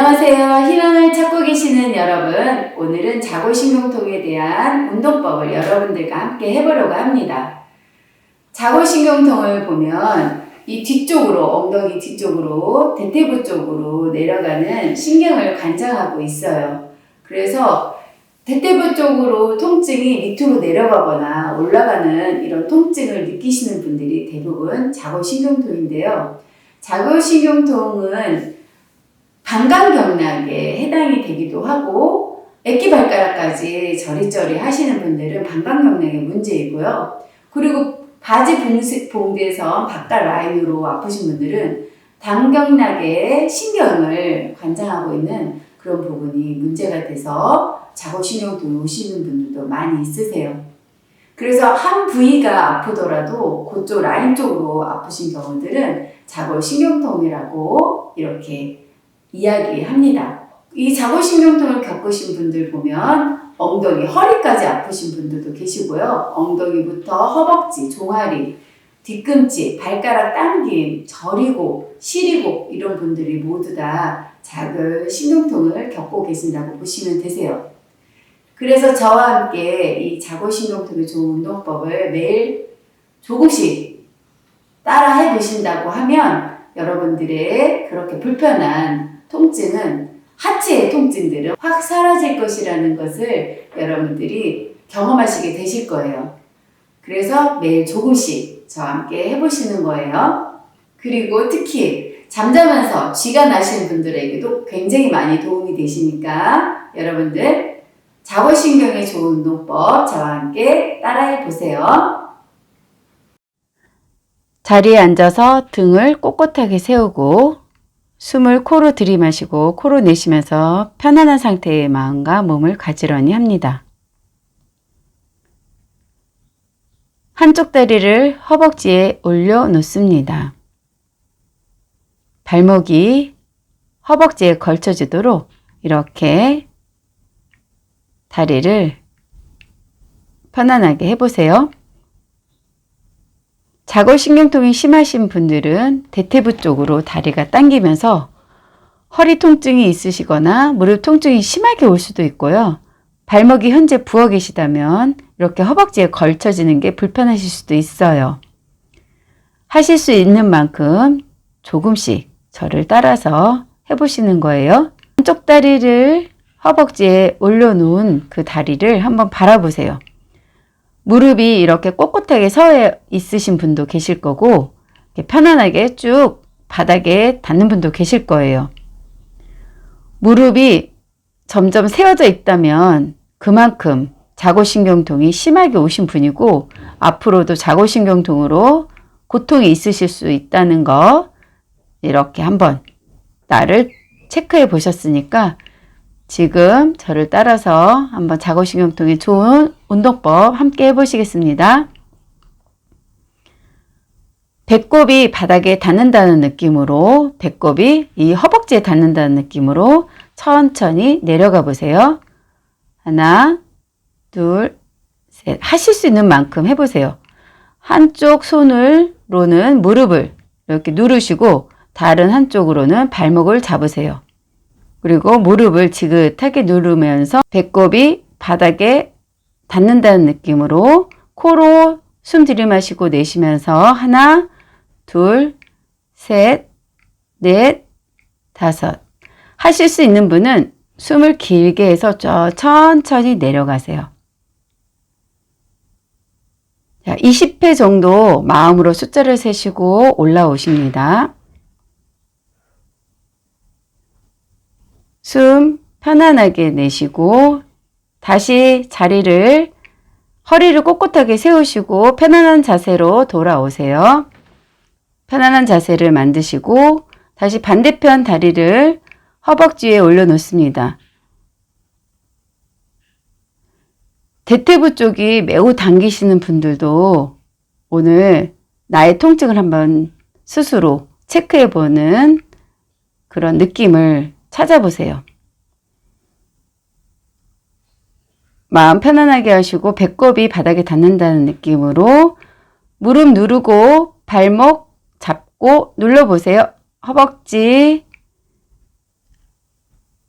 안녕하세요. 희망을 찾고 계시는 여러분. 오늘은 자골신경통에 대한 운동법을 여러분들과 함께 해보려고 합니다. 자골신경통을 보면 이 뒤쪽으로, 엉덩이 뒤쪽으로, 대퇴부 쪽으로 내려가는 신경을 관장하고 있어요. 그래서 대퇴부 쪽으로 통증이 밑으로 내려가거나 올라가는 이런 통증을 느끼시는 분들이 대부분 자골신경통인데요. 자골신경통은 방광 경락에 해당이 되기도 하고 액기발가락까지 저리저리 하시는 분들은 방광 경락의 문제이고요. 그리고 바지 봉- 봉대에서 바깥 라인으로 아프신 분들은 당경락의 신경을 관장하고 있는 그런 부분이 문제가 돼서 자골신경통이 오시는 분들도 많이 있으세요. 그래서 한 부위가 아프더라도 그쪽 라인 쪽으로 아프신 경우들은 자골신경통이라고 이렇게 이야기합니다. 이 자골신경통을 겪으신 분들 보면 엉덩이, 허리까지 아프신 분들도 계시고요. 엉덩이부터 허벅지, 종아리, 뒤꿈치, 발가락 당김, 저리고, 시리고 이런 분들이 모두 다 자골신경통을 겪고 계신다고 보시면 되세요. 그래서 저와 함께 이 자골신경통의 좋은 운동법을 매일 조금씩 따라 해 보신다고 하면 여러분들의 그렇게 불편한 통증은 하체의 통증들은 확 사라질 것이라는 것을 여러분들이 경험하시게 되실 거예요. 그래서 매일 조금씩 저와 함께 해보시는 거예요. 그리고 특히 잠자면서 쥐가 나시는 분들에게도 굉장히 많이 도움이 되시니까 여러분들 자골신경에 좋은 운동법 저와 함께 따라해 보세요. 자리에 앉아서 등을 꼿꼿하게 세우고 숨을 코로 들이마시고 코로 내쉬면서 편안한 상태의 마음과 몸을 가지런히 합니다. 한쪽 다리를 허벅지에 올려 놓습니다. 발목이 허벅지에 걸쳐지도록 이렇게 다리를 편안하게 해보세요. 자골신경통이 심하신 분들은 대퇴부 쪽으로 다리가 당기면서 허리 통증이 있으시거나 무릎 통증이 심하게 올 수도 있고요. 발목이 현재 부어 계시다면 이렇게 허벅지에 걸쳐지는 게 불편하실 수도 있어요. 하실 수 있는 만큼 조금씩 저를 따라서 해보시는 거예요. 한쪽 다리를 허벅지에 올려놓은 그 다리를 한번 바라보세요. 무릎이 이렇게 꼿꼿하게 서 있으신 분도 계실 거고, 편안하게 쭉 바닥에 닿는 분도 계실 거예요. 무릎이 점점 세워져 있다면 그만큼 자골신경통이 심하게 오신 분이고, 앞으로도 자골신경통으로 고통이 있으실 수 있다는 거, 이렇게 한번 나를 체크해 보셨으니까, 지금 저를 따라서 한번 자골신경통에 좋은 운동법 함께 해보시겠습니다. 배꼽이 바닥에 닿는다는 느낌으로 배꼽이 이 허벅지에 닿는다는 느낌으로 천천히 내려가 보세요. 하나, 둘, 셋. 하실 수 있는 만큼 해보세요. 한쪽 손으로는 무릎을 이렇게 누르시고 다른 한쪽으로는 발목을 잡으세요. 그리고 무릎을 지긋하게 누르면서 배꼽이 바닥에 닿는다는 느낌으로 코로 숨 들이마시고 내쉬면서 하나, 둘, 셋, 넷, 다섯. 하실 수 있는 분은 숨을 길게 해서 저 천천히 내려가세요. 자, 20회 정도 마음으로 숫자를 세시고 올라오십니다. 숨 편안하게 내쉬고 다시 자리를 허리를 꼿꼿하게 세우시고 편안한 자세로 돌아오세요. 편안한 자세를 만드시고 다시 반대편 다리를 허벅지에 올려놓습니다. 대퇴부 쪽이 매우 당기시는 분들도 오늘 나의 통증을 한번 스스로 체크해보는 그런 느낌을 찾아보세요. 마음 편안하게 하시고 배꼽이 바닥에 닿는다는 느낌으로 무릎 누르고 발목 잡고 눌러보세요. 허벅지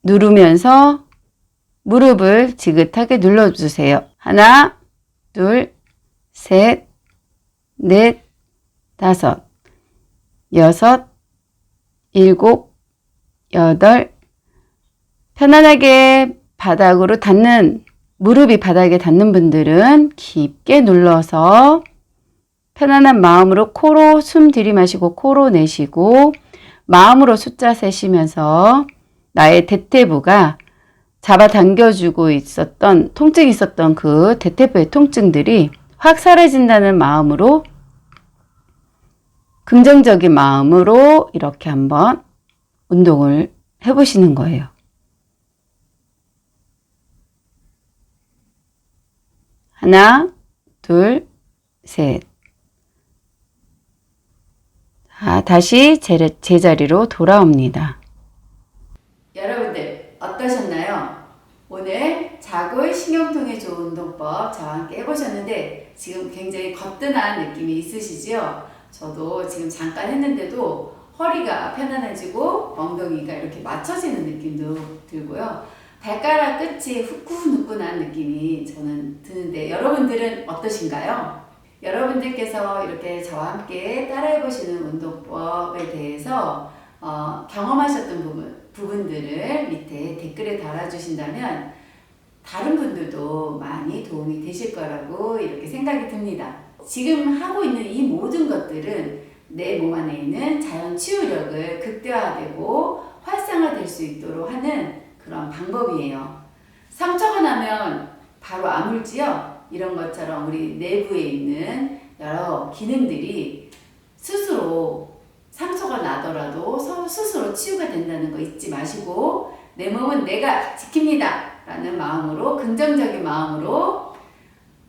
누르면서 무릎을 지긋하게 눌러주세요. 하나, 둘, 셋, 넷, 다섯, 여섯, 일곱, 여덟, 편안하게 바닥으로 닿는, 무릎이 바닥에 닿는 분들은 깊게 눌러서 편안한 마음으로 코로 숨 들이마시고 코로 내쉬고 마음으로 숫자 세시면서 나의 대퇴부가 잡아당겨주고 있었던 통증이 있었던 그 대퇴부의 통증들이 확 사라진다는 마음으로 긍정적인 마음으로 이렇게 한번 운동을 해보시는 거예요. 하나, 둘, 셋. 자, 다시 제, 제자리로 돌아옵니다. 여러분들 어떠셨나요? 오늘 자골 신경통에 좋은 운동법 저와 함께 해보셨는데 지금 굉장히 거뜬한 느낌이 있으시죠? 저도 지금 잠깐 했는데도 허리가 편안해지고 엉덩이가 이렇게 맞춰지는 느낌도 들고요. 발가락 끝이 후끈후끈한 느낌이 저는 드는데 여러분들은 어떠신가요? 여러분들께서 이렇게 저와 함께 따라해 보시는 운동법에 대해서 어, 경험하셨던 부분, 부분들을 밑에 댓글에 달아주신다면 다른 분들도 많이 도움이 되실 거라고 이렇게 생각이 듭니다. 지금 하고 있는 이 모든 것들은 내 몸 안에 있는 자연 치유력을 극대화되고 활성화될 수 있도록 하는 그런 방법이에요. 상처가 나면 바로 아물지요? 이런 것처럼 우리 내부에 있는 여러 기능들이 스스로 상처가 나더라도 서- 스스로 치유가 된다는 거 잊지 마시고 내 몸은 내가 지킵니다 라는 마음으로 긍정적인 마음으로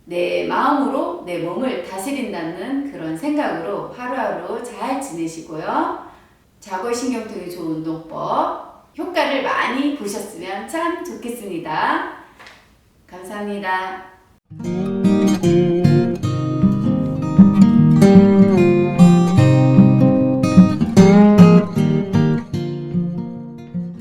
내 마음으로 내 몸을 다스린다는 그런 생각으로 하루하루 잘 지내시고요. 자골신경통에 좋은 운동법 효과를 많이 참 좋겠습니다. 감사합니다.